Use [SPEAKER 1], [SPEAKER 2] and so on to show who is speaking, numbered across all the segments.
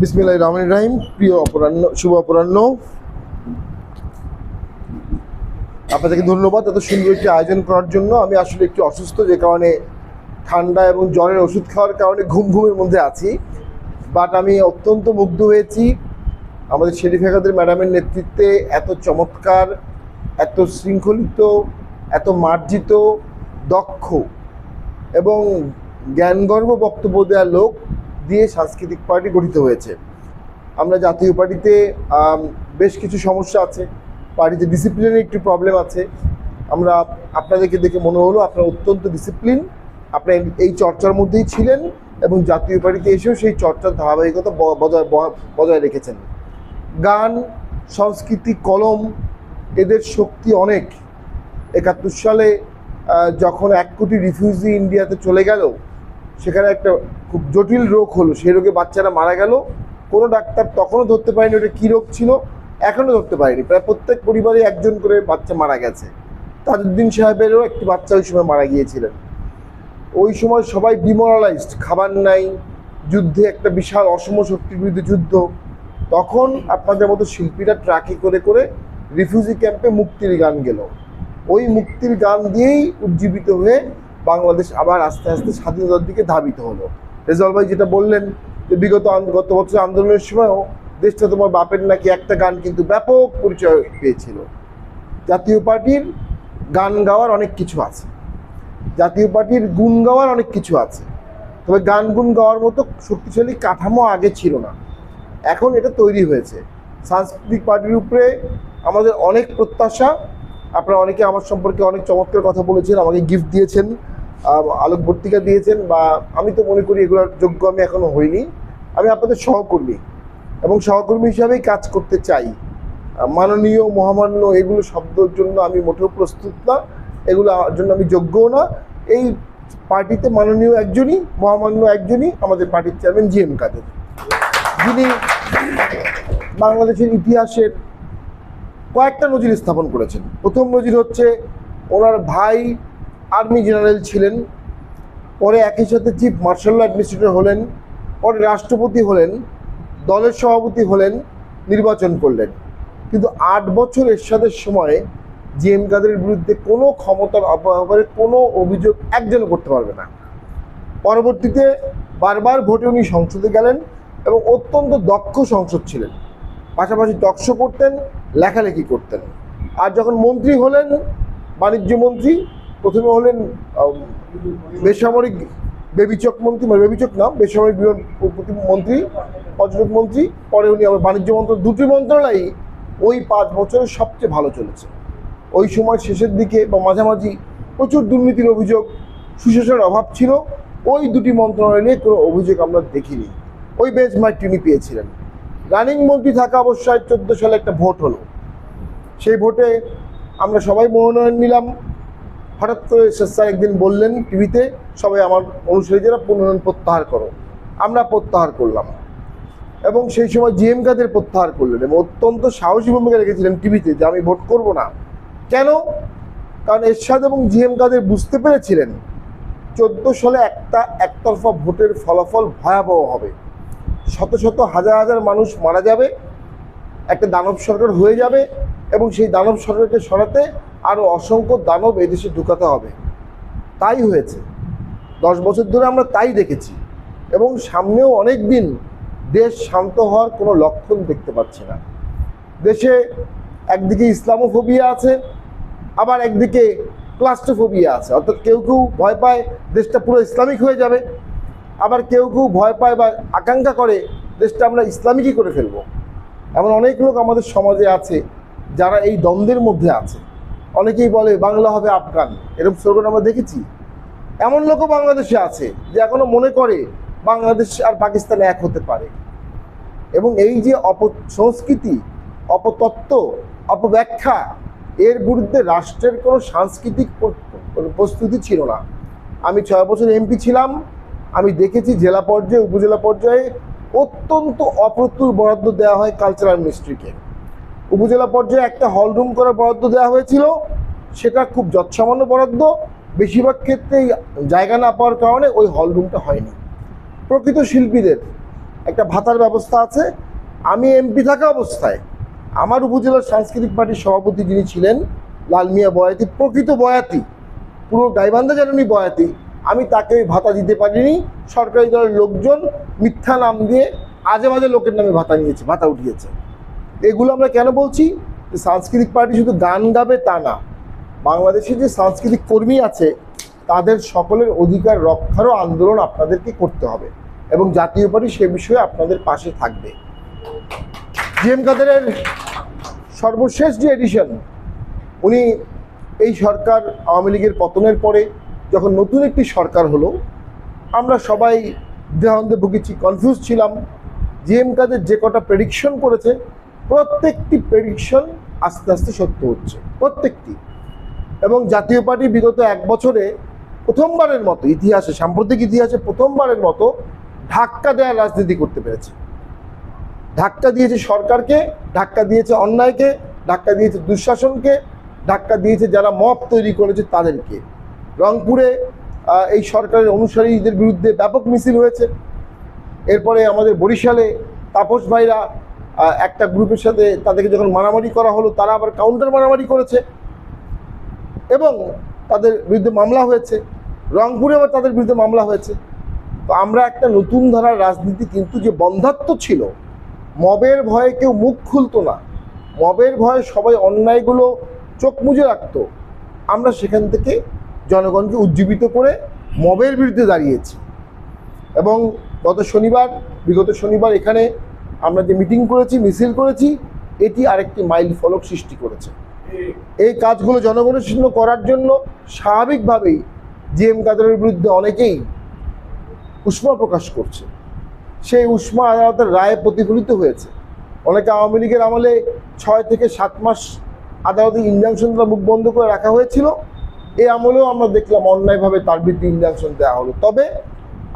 [SPEAKER 1] বিসমিল্লাহ রহমান রাহিম, প্রিয় অপরাহ্ন, শুভ অপরাহ্ন। আপনাদেরকে ধন্যবাদ এত সুন্দর একটি আয়োজন করার জন্য। আমি আসলে একটু অসুস্থ, যে কারণে ঠান্ডা এবং জ্বরের ওষুধ খাওয়ার কারণে ঘুম ঘুমের মধ্যে আছি। বাট আমি অত্যন্ত মুগ্ধ হয়েছি। আমাদের শেরিফ হেকাদের ম্যাডামের নেতৃত্বে এত চমৎকার, এত শৃঙ্খলিত, এত মার্জিত, দক্ষ এবং জ্ঞানগর্ভ বক্তব্য দেওয়ার লোক দিয়ে সাংস্কৃতিক পার্টি গঠিত হয়েছে। আমরা জাতীয় পার্টিতে বেশ কিছু সমস্যা আছে। পার্টিতে ডিসিপ্লিনের একটু প্রবলেম আছে। আমরা আপনাদেরকে দেখে মনে হলো আপনারা অত্যন্ত ডিসিপ্লিন আপনার এই চর্চার মধ্যেই ছিলেন এবং জাতীয় পার্টিতে এসেও সেই চর্চার ধারাবাহিকতা বজায় বজায় রেখেছেন। গান, সংস্কৃতি, কলম, এদের শক্তি অনেক। একাত্তর সালে যখন এক কোটি রিফিউজি ইন্ডিয়াতে চলে গেল সেখানে একটা খুব জটিল রোগ হলো। সেই রোগে বাচ্চারা মারা গেল। কোনো ডাক্তার তখনও ধরতে পারেনি ওটা কী রোগ ছিল, এখনও ধরতে পারেনি। প্রায় প্রত্যেক পরিবারে একজন করে বাচ্চা মারা গেছে। তাজউদ্দিন সাহেবেরও একটি বাচ্চা ওই সময় মারা গিয়েছিলেন। ওই সময় সবাই ডিমোরালাইজড খাবার নাই, যুদ্ধে একটা বিশাল অসম শক্তির বিরুদ্ধে যুদ্ধ। তখন আপনাদের মতো শিল্পীরা ট্রাকে করে করে রিফিউজি ক্যাম্পে মুক্তির গান গেল। ওই মুক্তির গান দিয়েই উজ্জীবিত হয়ে বাংলাদেশ আবার আস্তে আস্তে স্বাধীনতার দিকে ধাবিত হলো। রেজাল ভাই যেটা বললেন যে বিগত গত বছর আন্দোলনের সময়ও দেশটা তোমার বাপের নাকি একটা গান কিন্তু ব্যাপক পরিচয় পেয়েছিল। জাতীয় পার্টির গান গাওয়ার অনেক কিছু আছে। জাতীয় পার্টির গুণ গাওয়ার অনেক কিছু আছে। তবে গান গুণ গাওয়ার মতো শক্তিশালী কাঠামো আগে ছিল না। এখন এটা তৈরি হয়েছে। সাংস্কৃতিক পার্টির উপরে আমাদের অনেক প্রত্যাশা। আপনারা অনেকে আমার সম্পর্কে অনেক চমৎকার কথা বলেছেন, আমাকে গিফট দিয়েছেন। আলোকবর্তিকা দিয়েছেন বা আমি তো মনে করি এগুলোর যোগ্য আমি এখনও হইনি। আমি আপনাদের সহকর্মী এবং সহকর্মী হিসাবেই কাজ করতে চাই। মাননীয়, মহামান্য এগুলো শব্দের জন্য আমি মোটেও প্রস্তুত না, এগুলো জন্য আমি যোগ্যও না। এই পার্টিতে মাননীয় একজনই, মহামান্য একজনই আমাদের পার্টির চেয়ারম্যান জি এম কাদের। যিনি বাংলাদেশের ইতিহাসের কয়েকটা নজির স্থাপন করেছেন। প্রথম নজির হচ্ছে ওনার ভাই আর্মি জেনারেল ছিলেন, পরে একই সাথে চিফ মার্শাল অ্যাডমিনিস্ট্রেটর হলেন, পরে রাষ্ট্রপতি হলেন, দলের সভাপতি হলেন, নির্বাচন করলেন। কিন্তু আট বছর এরশাদের সময়ে জি এম কাদের বিরুদ্ধে কোনো ক্ষমতার অপব্যবহারের কোনো অভিযোগ একজনও করতে পারবে না। পরবর্তীতে বারবার ভোটে উনি সংসদে গেলেন এবং অত্যন্ত দক্ষ সংসদ ছিলেন। পাশাপাশি দক্ষ করতেন, লেখালেখি করতেন। আর যখন মন্ত্রী হলেন, বাণিজ্য মন্ত্রী প্রথমে হলেন বেসামরিক বেবিচক মন্ত্রী মানে বেবিচক না, বেসামরিক বিমান মন্ত্রী, পর্যটক মন্ত্রী, পরে উনি আবার বাণিজ্য মন্ত্র দুটি মন্ত্রণালয়ই ওই পাঁচ বছরে সবচেয়ে ভালো চলেছে। ওই সময় শেষের দিকে বা মাঝামাঝি প্রচুর দুর্নীতির অভিযোগ, সুশাসনের অভাব ছিল, ওই দুটি মন্ত্রণালয় নিয়ে কোনো অভিযোগ আমরা দেখিনি। ওই বেঞ্চমার্ক তিনি পেয়েছিলেন। রানিং মন্ত্রী থাকা অবস্থায় চোদ্দ সালে একটা ভোট হলো। সেই ভোটে আমরা সবাই মনোনয়ন নিলাম। হঠাৎ করে শেষ স্যার একদিন বললেন টিভিতে, সবাই আমার অনুসারীরা মনোনয়ন প্রত্যাহার করো। আমরা প্রত্যাহার করলাম। এবং সেই সময় জিএম কাদের প্রত্যাহার করলেন এবং অত্যন্ত সাহসী ভূমিকা রেখেছিলেন টিভিতে যে আমি ভোট করব না। কেন? কারণ এরশাদ এবং জিএম কাদের বুঝতে পেরেছিলেন চোদ্দ সালে একটা একতরফা ভোটের ফলাফল ভয়াবহ হবে। শত শত হাজার হাজার মানুষ মারা যাবে, একটা দানব সরকার হয়ে যাবে এবং সেই দানব সরকারকে সরাতে আরও অসংখ্য দানব এদেশে ঢুকাতে হবে। তাই হয়েছে। দশ বছর ধরে আমরা তাই দেখেছি এবং সামনেও অনেক দিন দেশ শান্ত হওয়ার কোনো লক্ষণ দেখতে পাচ্ছি না। দেশে একদিকে ইসলামোফোবিয়া আছে, আবার একদিকে ক্লাস্টোফোবিয়া আছে। অর্থাৎ কেউ কেউ ভয় পায় দেশটা পুরো ইসলামিক হয়ে যাবে, আবার কেউ কেউ ভয় পায় বা আকাঙ্ক্ষা করে দেশটা আমরা ইসলামিকই করে ফেলব। এমন অনেক লোক আমাদের সমাজে আছে যারা এই দ্বন্দ্বের মধ্যে আছে। অনেকেই বলে বাংলা হবে আফগান। এরকম স্লোগান আমরা দেখেছি। এমন লোকও বাংলাদেশে আছে, যে এখনও মনে করে বাংলাদেশ আর পাকিস্তান এক হতে পারে। এবং এই যে অপ সংস্কৃতি অপতত্ত্ব, অপব্যাখ্যা, এর বিরুদ্ধে রাষ্ট্রের কোনো সাংস্কৃতিক প্রস্তুতি ছিল না। আমি ছয় বছর এমপি ছিলাম। আমি দেখেছি জেলা পর্যায়ে, উপজেলা পর্যায়ে অত্যন্ত অপ্রতুল বরাদ্দ দেওয়া হয় কালচারাল মিনিস্ট্রিকে উপজেলা পর্যায়ে একটা হল রুম করার বরাদ্দ দেওয়া হয়েছিল। সেটা খুব যৎসামান্য বরাদ্দ। বেশিরভাগ ক্ষেত্রেই জায়গা না পাওয়ার কারণে ওই হল রুমটা হয়নি। প্রকৃত শিল্পীদের একটা ভাতার ব্যবস্থা আছে। আমি এমপি থাকা অবস্থায় আমার উপজেলার সাংস্কৃতিক পার্টির সভাপতি যিনি ছিলেন, লাল মিয়া বয়াতি, প্রকৃত বয়াতি, পুরো গাইবান্ধা জানুনি বয়াতি, আমি তাকে ওই ভাতা দিতে পারিনি। সরকারি দলের লোকজন মিথ্যা নাম দিয়ে আজে বাজে লোকের নামে ভাতা নিয়েছে, ভাতা উঠিয়েছে। এগুলো আমরা কেন বলছি? যে সাংস্কৃতিক পার্টি শুধু গান গাবে তা না। বাংলাদেশে যে সাংস্কৃতিক কর্মী আছে, তাদের সকলের অধিকার রক্ষারও আন্দোলন আপনাদেরকে করতে হবে এবং জাতীয় পার্টি সে বিষয়ে আপনাদের পাশে থাকবে। জি এম কাদেরের সর্বশেষ যে এডিশন উনি এই সরকার আওয়ামী লীগের পতনের পরে যখন নতুন একটি সরকার হলো, আমরা সবাই দেহান্তে ভুগেছি কনফিউজ ছিলাম। জিএম কাদের যে কটা প্রেডিকশন করেছে প্রত্যেকটি প্রেডিকশন আস্তে আস্তে সত্য হচ্ছে, প্রত্যেকটি। এবং জাতীয় পার্টি বিগত এক বছরে প্রথমবারের মতো, ইতিহাসে, সাম্প্রতিক ইতিহাসে প্রথমবারের মতো ধাক্কা দেওয়ার রাজনীতি করতে পেরেছে। ধাক্কা দিয়েছে সরকারকে, ধাক্কা দিয়েছে অন্যায়কে, ধাক্কা দিয়েছে দুঃশাসনকে, ধাক্কা দিয়েছে যারা মপ তৈরি করেছে তাদেরকে। রংপুরে এই সরকারের অনুসারীদের বিরুদ্ধে ব্যাপক মিছিল হয়েছে। এরপরে আমাদের বরিশালে তাপস ভাইরা একটা গ্রুপের সাথে তাদেরকে যখন মারামারি করা হলো, তারা আবার কাউন্টার মারামারি করেছে। এবং তাদের বিরুদ্ধে মামলা হয়েছে। রংপুরে আবার তাদের বিরুদ্ধে মামলা হয়েছে। তো আমরা একটা নতুন ধারার রাজনীতি কিন্তু যে বন্ধাত্ম ছিল, মবের ভয়ে কেউ মুখ খুলতো না। মবের ভয়ে সবাই অন্যায়গুলো চোখ মুজে রাখতো। আমরা সেখান থেকে জনগণকে উজ্জীবিত করে মবের বিরুদ্ধে দাঁড়িয়েছি। এবং গত শনিবার, বিগত শনিবার এখানে আমরা যে মিটিং করেছি, মিছিল করেছি, এটি আরেকটি মাইল ফলক সৃষ্টি করেছে। এই কাজগুলো জনগণের জন্য করার জন্য স্বাভাবিকভাবেই জিএম কাদারের বিরুদ্ধে অনেকেই উষ্মা প্রকাশ করছে। সেই উষ্মা আদালতের রায়ে প্রতিফলিত হয়েছে। অনেকে আওয়ামী লীগের আমলে ছয় থেকে সাত মাস আদালতে ইনজাংশন দ্বারা মুখ বন্ধ করে রাখা হয়েছিল। এই আমলেও আমরা দেখলাম অন্যায়ভাবে তার বিরুদ্ধে ইনজাংশন দেওয়া হলো। তবে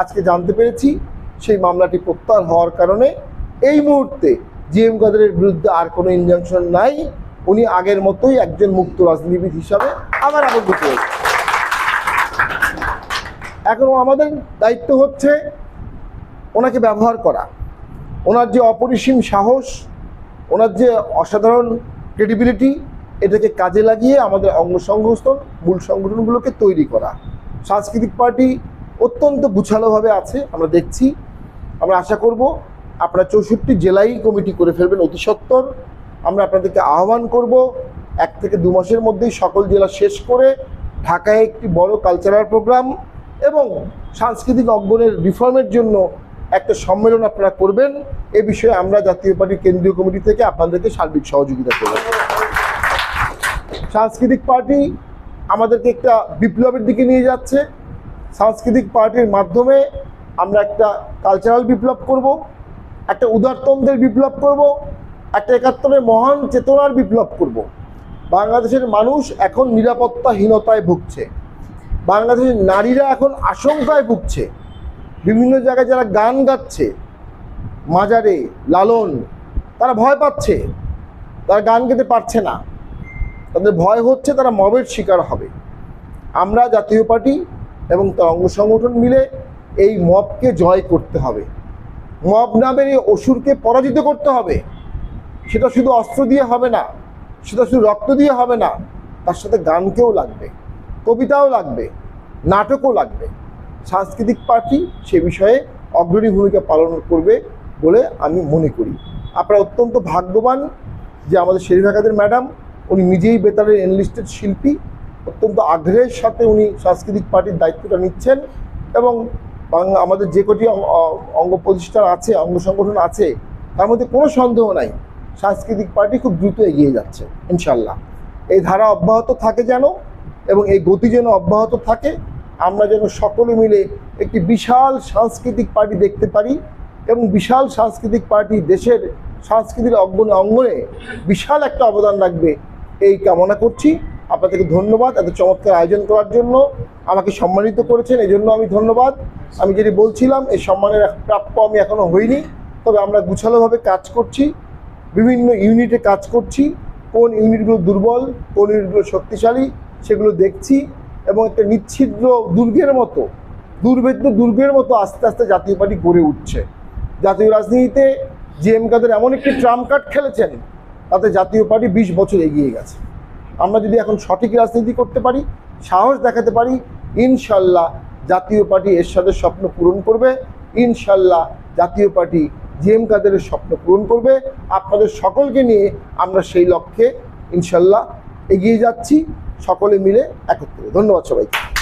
[SPEAKER 1] আজকে জানতে পেরেছি, সেই মামলাটি প্রত্যাহার হওয়ার কারণে এই মুহূর্তে জিএম কাদেরের বিরুদ্ধে আর কোনো ইনজাংশন নাই। উনি আগের মতোই একজন মুক্ত রাজনীতিবিদ হিসাবে আবার আবদ্ধ হয়েছে এখন আমাদের দায়িত্ব হচ্ছে ওনাকে ব্যবহার করা। ওনার যে অপরিসীম সাহস, ওনার যে অসাধারণ ক্রেডিবিলিটি এটাকে কাজে লাগিয়ে আমাদের অঙ্গ সংগঠন মূল সংগঠনগুলোকে তৈরি করা। সাংস্কৃতিক পার্টি অত্যন্ত গুছালোভাবে আছে, আমরা দেখছি। আমরা আশা করব আপনারা চৌষট্টি জেলায় কমিটি করে ফেলবেন অতি সত্বর। আমরা আপনাদেরকে আহ্বান করব, এক থেকে দু মাসের মধ্যেই সকল জেলা শেষ করে ঢাকায় একটি বড় কালচারাল প্রোগ্রাম এবং সাংস্কৃতিক অঙ্গনের রিফর্মের জন্য একটা সম্মেলন আপনারা করবেন। এ বিষয়ে আমরা জাতীয় পার্টির কেন্দ্রীয় কমিটি থেকে আপনাদেরকে সার্বিক সহযোগিতা করব। সাংস্কৃতিক পার্টি আমাদেরকে একটা বিপ্লবের দিকে নিয়ে যাচ্ছে। সাংস্কৃতিক পার্টির মাধ্যমে আমরা একটা কালচারাল বিপ্লব করব। একটা উদারতন্ত্রের বিপ্লব করব, একটা একাত্তরের মহান চেতনার বিপ্লব করব। বাংলাদেশের মানুষ এখন নিরাপত্তাহীনতায় ভুগছে। বাংলাদেশের নারীরা এখন আশঙ্কায় ভুগছে। বিভিন্ন জায়গায় যারা গান গাচ্ছে, মাজারে, লালন, তারা ভয় পাচ্ছে। তারা গান গেতে পারছে না। তাদের ভয় হচ্ছে তারা মবের শিকার হবে। আমরা জাতীয় পার্টি এবং তার অঙ্গ সংগঠন মিলে এই মবকে জয় করতে হবে। মব নামের এই অসুরকে পরাজিত করতে হবে। সেটা শুধু অস্ত্র দিয়ে হবে না, সেটা শুধু রক্ত দিয়ে হবে না, তার সাথে গানকেও লাগবে, কবিতাও লাগবে, নাটকও লাগবে। সাংস্কৃতিক পার্টি সে বিষয়ে অগ্রণী ভূমিকা পালন করবে বলে আমি মনে করি। আপনারা অত্যন্ত ভাগ্যবান যে আমাদের শেরিফ একাদের ম্যাডাম, উনি নিজেই বেতারের এনলিস্টেড শিল্পী, অত্যন্ত আগ্রহের সাথে উনি সাংস্কৃতিক পার্টির দায়িত্বটা নিচ্ছেন এবং আমাদের যে কটি অঙ্গ- প্রতিষ্ঠান আছে, অঙ্গ সংগঠন আছে, তার মধ্যে কোনো সন্দেহ নাই। সাংস্কৃতিক পার্টি খুব দ্রুত এগিয়ে যাচ্ছে ইনশাল্লাহ এই ধারা অব্যাহত থাকে যেন এবং এই গতি যেন অব্যাহত থাকে, আমরা যেন সকলে মিলে একটি বিশাল সাংস্কৃতিক পার্টি দেখতে পারি এবং বিশাল সাংস্কৃতিক পার্টি দেশের সাংস্কৃতিক অঙ্গনে অঙ্গনে বিশাল একটা অবদান রাখবে, এই কামনা করছি। আপনাদেরকে ধন্যবাদ এত চমৎকার আয়োজন করার জন্য। আমাকে সম্মানিত করেছেন এই জন্য আমি ধন্যবাদ। আমি যেটি বলছিলাম, এই সম্মানের প্রাপ্য আমি এখনও হইনি। তবে আমরা গুছালোভাবে কাজ করছি, বিভিন্ন ইউনিটে কাজ করছি, কোন ইউনিটগুলো দুর্বল, কোন ইউনিটগুলো শক্তিশালী, সেগুলো দেখছি এবং একটা নিচ্ছিদ্র দুর্গের মতো, দুর্ভেদ্য দুর্গের মতো আস্তে আস্তে জাতীয় পার্টি গড়ে উঠছে। জাতীয় রাজনীতিতে জি এম কাদের এমন একটি ট্রাম্প কার্ড খেলেছেন, তাতে জাতীয় পার্টি বিশ বছর এগিয়ে গেছে। আমরা যদি এখন সঠিক রাজনীতি করতে পারি, সাহস দেখাতে পারি, ইনশাল্লাহ জাতীয় পার্টি এরশাদের স্বপ্ন পূরণ করবে। ইনশাল্লাহ জাতীয় পার্টি জি এম কাদেরের স্বপ্ন পূরণ করবে। আপনাদের সকলকে নিয়ে আমরা সেই লক্ষ্যে ইনশাল্লাহ এগিয়ে যাচ্ছি। সকলে মিলে একত্রে। ধন্যবাদ সবাইকে।